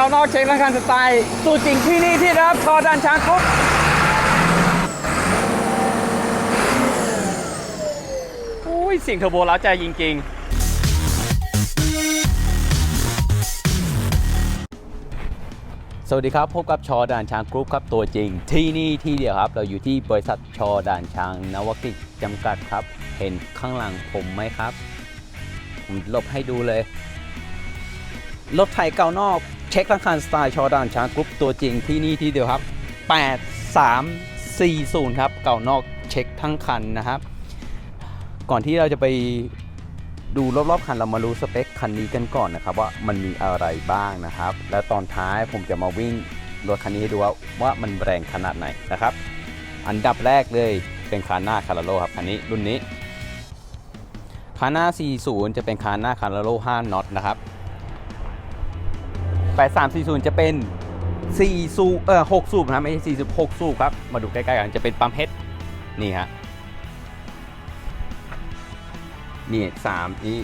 ก่านอกเช็คและคันสไตล์ตัวจริงที่นี่ที่รับคอดันช้างครบอุ้ยเสียงเทอร์โบล้าใจจริงๆสวัสดีครับ พบกับชอด่านช้างกรุ๊ปครับตัวจริง ที่นี่ที่เดียวครับ เราอยู่ที่บริษัทชอด่านช้างนวกิจจำกัดครับ เห็นข้างหลังผมไหมครับผมหลบให้ดูเลย รถไทยเก่านอก เช็คราคาสไตล์ชอดานช้างกรุ๊ปตัวจริงที่นี่ที่เดียวครับ 8340 ครับ เก่านอกเช็คทั้งคันนะครับ ก่อนที่เราจะไปดูรอบๆคันเรามารู้สเปคคันนี้กันก่อนนะครับ ว่ามันมีอะไรบ้างนะครับ และตอนท้ายผมจะมาวิ่งรถคันนี้ให้ดูว่าว่ามันแรงขนาดไหนนะครับ อันดับแรกเลยเป็นคาน่าคาราโลครับคันนี้รุ่นนี้คาน่า40 จะเป็นคาน่าคาราโล5น็อตนะครับ 8340 จะเป็น4สูบเออ6สูบนะไม่ใช่46สูบครับ มาดูใกล้ ๆ กันจะเป็นปั๊มเฮดนี่ฮะนี่3นี่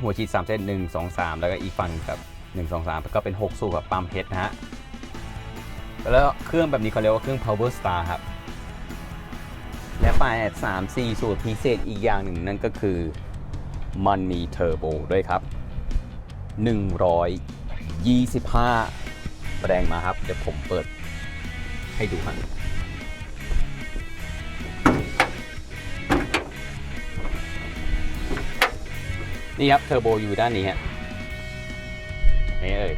หัวฉีด3เส้น1 2 3 แล้วก็อีกฝั่งกับ 1 2 3 ก็เป็น 6 สูบกับปั๊มเฮดนะฮะแล้วเครื่องแบบนี้เขาเรียกว่าเครื่อง power star ครับ และ8340สูตรพิเศษอีกอย่างหนึ่งนั่นก็คือ มันมีเทอร์โบด้วยครับ 25 แรงมาครับ เดี๋ยวผมเปิดให้ดูครับนี่ครับ เทอร์โบอยู่ด้านนี้ฮะนี่เอ่ย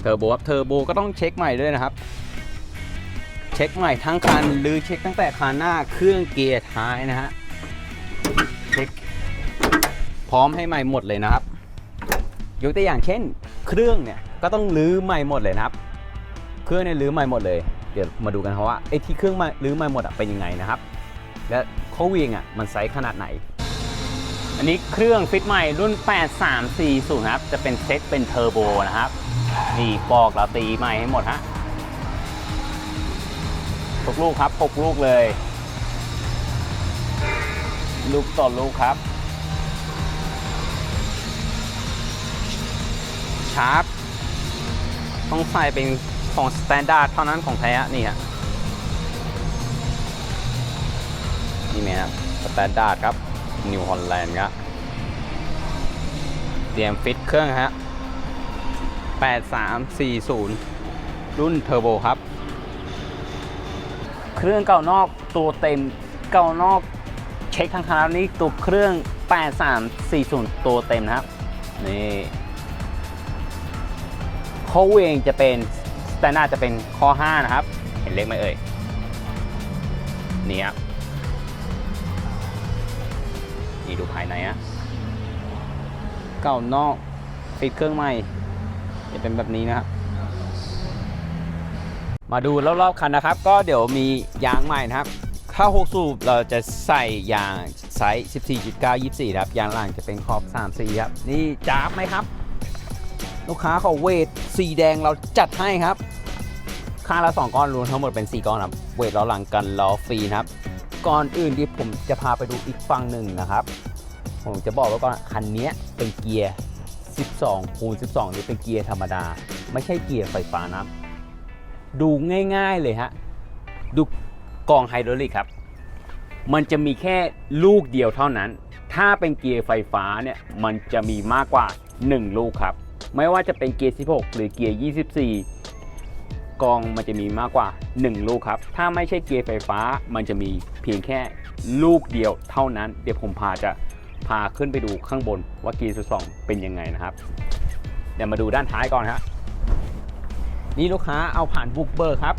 เทอร์โบครับ เทอร์โบก็ต้องเช็คใหม่ด้วยนะครับ เช็คใหม่ทั้งคันหรือเช็คตั้งแต่คันหน้าเครื่องเกียร์ท้ายนะฮะ เช็คพร้อมให้ใหม่หมดเลยนะครับ ยกตัวอย่างเช่น เครื่องเนี่ยก็ต้องรื้อใหม่หมดเลยนะครับ เครื่องเนี่ยรื้อใหม่หมดเลย เดี๋ยวมาดูกันครับว่าไอ้ที่เครื่องมารื้อใหม่หมดอะเป็นยังไงนะครับ และเขาเวียงอะมันไซส์ขนาดไหน อันนี้เครื่องฟิตใหม่รุ่น 8340ครับ จะเป็นเซ็ตเป็นเทอร์โบนะครับ นี่ปอกเราตีใหม่ให้หมดฮะทุกลูกครับหกลูกเลย ลูกต่อลูกครับ ชาร์ปต้องใส่เป็นของสแตนดาร์ดเท่านั้นของแท้นี่ฮะนี่ไหมครับสแตนดาร์ดครับนิวฮอลแลนด์ครับเตรียมฟิตเครื่องฮะ8340 รุ่นเทอร์โบครับ เครื่องเก่านอกตัวเต็มเก่านอกเช็คทางคณะนี้ตัวเครื่อง 8340 ตัวเต็มนะครับนี่ ข้อเวงจะเป็นสแตนดาร์ดจะเป็นข้อ 5 นะครับ เห็นเลขไหมเอ่ยนี่ครับนี่ดูภายในอะเก่านอกปิดเครื่องใหม่จะเป็นแบบนี้นะครับมาดูรอบๆคันนะครับ ก็เดี๋ยวมียางใหม่นะครับ ถ้า 6 สูบเราจะใส่ยางไซส์ 14.9 24 ครับ ยางล่างจะเป็นขอบ 34 ครับ นี่จ้าบไหมครับ ลูกค้าเขาเวทสีแดงเราจัดให้ครับค่าละ2ก้อนรวมทั้งหมดเป็น 4 ก้อนครับ เวทล้อหลังกันล้อฟรีนะครับ ก่อนอื่นที่ผมจะพาไปดูอีกฝั่งหนึ่งนะครับ ผมจะบอกไว้ก่อนคันนี้เป็นเกียร์ 12 คูณ 12 นี่เป็นเกียร์ธรรมดา ไม่ใช่เกียร์ไฟฟ้านะดูง่ายๆเลยฮะ ดูกองไฮดรอลิกครับ มันจะมีแค่ลูกเดียวเท่านั้น ถ้าเป็นเกียร์ไฟฟ้าเนี่ย มันจะมีมากกว่า 1 ลูกครับ ไม่ว่าจะเป็นเกียร์ 16 หรือเกียร์ 24 กองมันจะมีมากกว่า 1 ลูกครับ ถ้าไม่ใช่เกียร์ไฟฟ้ามันจะมีเพียงแค่ลูกเดียวเท่านั้น เดี๋ยวผมพาจะพาขึ้นไปดูข้างบนว่าเกียร์สองเป็นยังไงนะครับ เดี๋ยวมาดูด้านท้ายก่อนครับนี่ลูกค้าเอาผ่านบุกเบิร์ครับ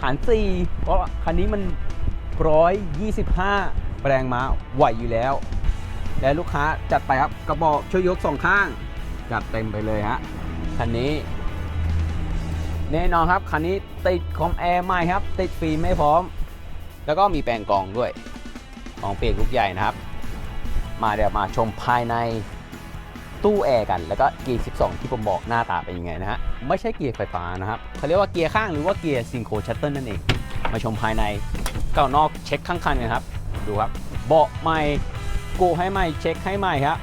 ผ่าน4เพราะคันนี้มัน 125 แรงม้าไหวอยู่แล้ว และลูกค้าจัดไปครับกระบอกช่วยยกสองข้าง จัดเต็มไปเลยฮะคันนี้ แน่นอนครับ คันนี้ติดคอมแอร์ใหม่ครับ ติดฟิล์มไม่พร้อม แล้วก็มีแปลงกองด้วยกองเปียกลูกใหญ่นะครับ มาเดี๋ยวมาชมภายในตู้แอร์กัน แล้วก็เกียร์ 12 ที่ผมบอกหน้าตาเป็นยังไงนะฮะ ไม่ใช่เกียร์ไฟฟ้านะครับเขาเรียกว่าเกียร์ข้างหรือว่าเกียร์ซิงโครชัตเติลนั่นเอง มาชมภายในเก่านอกเช็คข้างคันกันครับ ดูครับ เบาะใหม่กูให้ใหม่เช็คให้ใหม่ครับ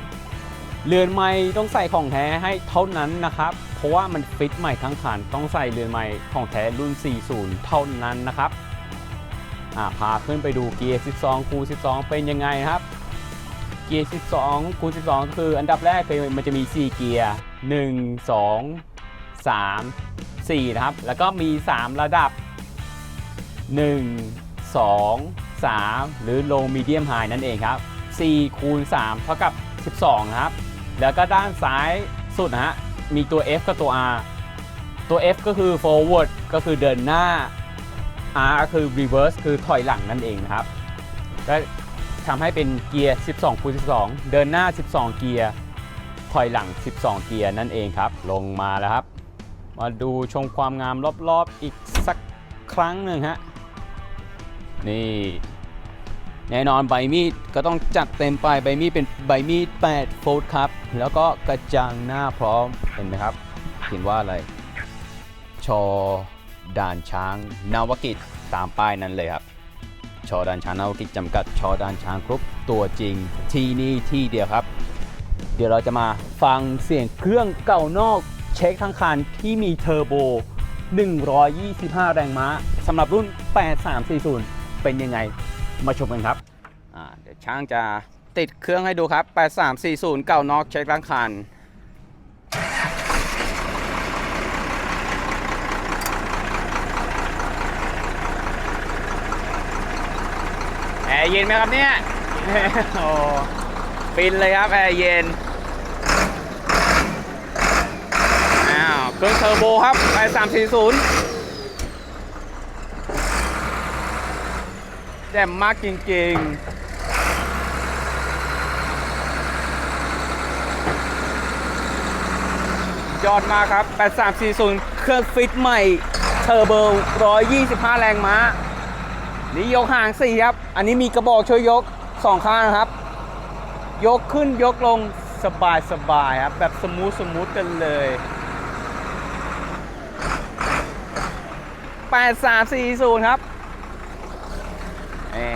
เรือนใหม่ต้องใส่ของแท้ให้เท่านั้นนะครับ เพราะว่ามันฟิตใหม่ทั้งคันต้องใส่เรือนใหม่ของแท้รุ่น 40 เท่านั้นนะครับอ่าพาขึ้นไปดูเกียร์ 12 คู12 เป็นยังไงครับ เกียร์ 12 คู 12 คืออันดับแรกคือมันจะมี 4 เกียร์ 1 2 3 4 นะครับ แล้วก็มี 3 ระดับ 1 2 3 หรือ low medium high นั่นเองครับ 4 คูณ 3 เท่ากับ 12นะครับ แล้วก็ด้านซ้ายสุดนะฮะ มีตัว F กับตัว R ตัว F ก็คือ forward ก็คือเดินหน้า R ก็คือ reverse คือถอยหลังนั่นเองนะครับ ก็ทำให้เป็นเกียร์ 12คูณ12 เดินหน้า 12 เกียร์ ถอยหลัง 12 เกียร์นั่นเองครับ ลงมาแล้วครับ มาดูชมความงามรอบๆ อีกสักครั้งหนึ่งฮะ นี่ แน่นอนใบมีดก็ต้องจัดเต็มไปใบมีดเป็นใบมีด8โฟลต์ครับ แล้วก็กระจังหน้าพร้อมเห็นไหมครับเขียนว่าอะไรชอด่านช้างนาวกิจตามป้ายนั้นเลยครับชอด่านช้างนาวกิจจำกัดชอด่านช้างกรุ๊ปตัวจริงที่นี่ที่เดียวครับ เดี๋ยวเราจะมาฟังเสียงเครื่องเก่านอกเช็คทั้งคันที่มีเทอร์โบ 125 แรงม้าสำหรับรุ่น 8340 เป็นยังไง มาชมกันครับเดี๋ยวช่างจะติดเครื่องให้ดูครับ 8340 เก่านอกเช็คล้างคันแอร์เย็นไหมครับเนี่ยโอ้ฟินเลยครับแอร์เย็นอ้าวเครื่องเทอร์โบครับ8340 แจ่มมากจริงๆยอดมากครับ 8340 เครื่องฟิตใหม่ เทอร์โบ 125 แรงม้า นี่ยกห่างสี่ครับ อันนี้มีกระบอกช่วยยกสองข้างครับ ยกขึ้นยกลงสบายสบายครับ แบบสมูทสมูทกันเลย 8 3 4 0 ครับ เอ่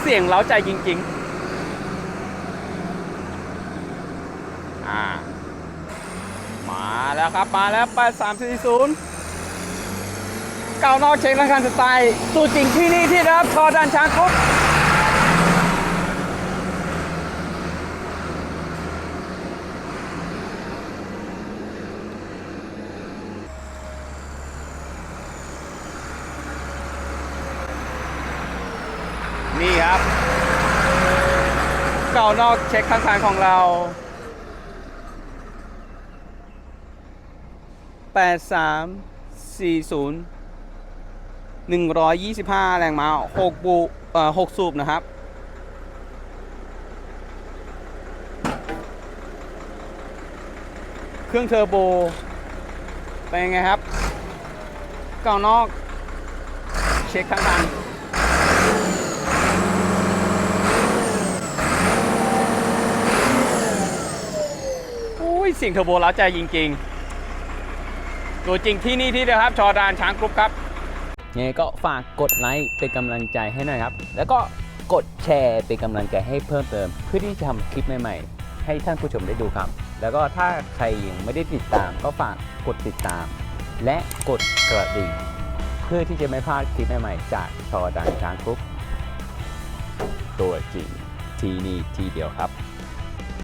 เสียงเล้าใจจริง ๆ อ่า มาแล้วครับ มาแล้ว8340เก่านอกเช็คราคาสไตล์ตัวจริงที่นี่ที่นะครับทอดันช้างครบ เก่านอกเช็คข้างๆของเรา 8340 125 แรงม้า6บูเอ่อ6สูบนะครับเครื่องเทอร์โบ เป็นไงครับ เก่านอก เช็คข้างทาง เสียงเทอร์โบเล้าใจจริง ๆ ตัวจริงที่นี่ที่เดียวครับ ชอดานช้างกรุ๊ปครับยังไงก็ฝากกดไลค์เป็นกำลังใจให้หน่อยครับ แล้วก็กดแชร์เป็นกำลังใจให้เพิ่มเติม เพื่อที่จะทำคลิปใหม่ๆ ให้ท่านผู้ชมได้ดูครับ แล้วก็ถ้าใครยังไม่ได้ติดตาม ก็ฝากกดติดตาม และกดกระดิ่ง เพื่อที่จะไม่พลาดคลิปใหม่ๆ จากชอดานช้างกรุ๊ปตัวจริงที่นี่ที่เดียวครับ